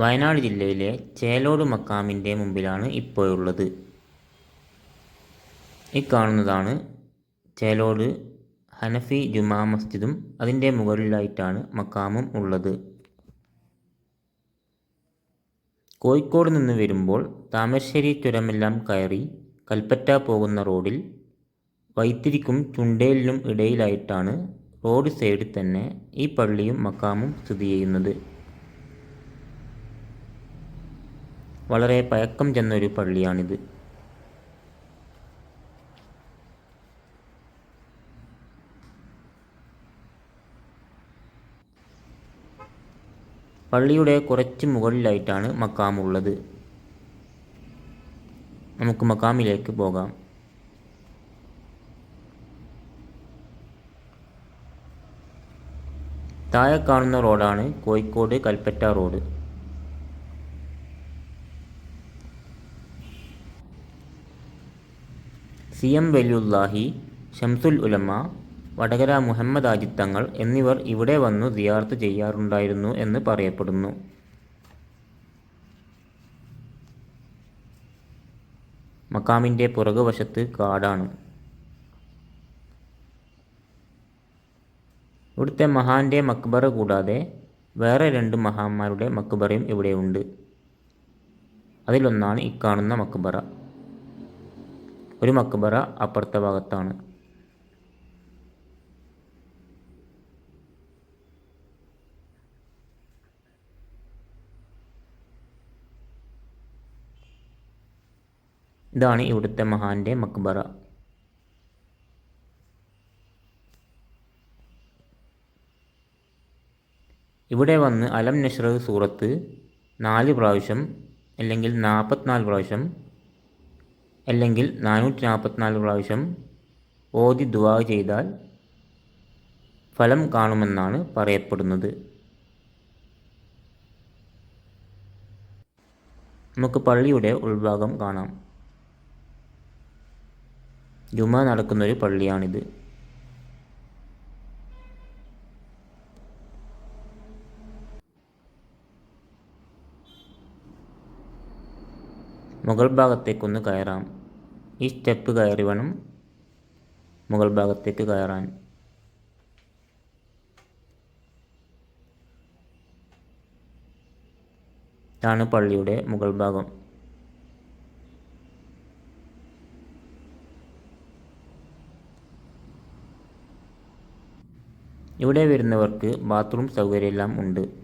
വയനാട് ജില്ലയിലെ ചേലോട് മക്കാമിന്റെ മുമ്പിലാണ് ഇപ്പോഴുള്ളത്. ഈ കാണുന്നതാണ് ചേലോട് ഹനഫി ജുമാ മസ്ജിദും അതിന്റെ മുകളിലായിട്ടാണ് മക്കാമും ഉള്ളത്. കോഴിക്കോട് നിന്ന് വരുമ്പോൾ താമരശ്ശേരി ചുരമെല്ലാം കയറി കൽപ്പറ്റ പോകുന്ന റോഡിൽ വൈത്തിരിക്കും ചുണ്ടേലിനും ഇടയിലായിട്ടാണ് റോഡ് സൈഡിൽ തന്നെ ഈ പള്ളിയും മക്കാമും സ്ഥിതി ചെയ്യുന്നത്. വളരെ പഴക്കം ചെന്നൊരു പള്ളിയാണിത്. പള്ളിയുടെ കുറച്ച് മുകളിലായിട്ടാണ് മക്കാമുള്ളത് നമുക്ക് മക്കാമിലേക്ക് പോകാം. താഴെ കാണുന്ന റോഡാണ് Kozhikode Kalpetta road. C M Valiyullahi Shamsul Ulama Vadakara Muhammad Ajithangal എന്നിവർ ഇവിടെ വന്നു സിയാർത്ത് ചെയ്യാറുണ്ടായിരുന്നു എന്ന് പറയപ്പെടുന്നു. മക്കാമിന്റെ പുറകുവശത്ത് കാടാണ്. ഇവിടുത്തെ മഹാന്റെ മക്ബറ കൂടാതെ വേറെ രണ്ട് മഹാന്മാരുടെ മക്ബറയും ഇവിടെയുണ്ട്. അതിലൊന്നാണ് ഇക്കാണുന്ന മക്ബറ. ഒരു മക്ബറ അപ്പുറത്തെ ഭാഗത്താണ്. ഇതാണ് ഇവിടുത്തെ മഹാന്റെ മക്ബറ. ഇവിടെ വന്ന് അലം നഷ്റ സൂറത്ത് നാല് പ്രാവശ്യം അല്ലെങ്കിൽ നാൽപ്പത്തിനാല് പ്രാവശ്യം അല്ലെങ്കിൽ നാനൂറ്റി നാൽപ്പത്തിനാല് പ്രാവശ്യം ഓതി ദുവാ ചെയ്താൽ ഫലം കാണുമെന്നാണ് പറയപ്പെടുന്നത്. നമുക്ക് പള്ളിയുടെ ഉൾഭാഗം കാണാം. ജുമ നടക്കുന്നൊരു പള്ളിയാണിത്. മുകൾ ഭാഗത്തേക്കൊന്ന് കയറാം. ഈ സ്റ്റെപ്പ് കയറി വേണം മുകൾ ഭാഗത്തേക്ക് കയറാൻ. ഇതാണ് പള്ളിയുടെ മുകൾ ഭാഗം. ഇവിടെ വരുന്നവർക്ക് ബാത്റൂം സൗകര്യമെല്ലാം ഉണ്ട്.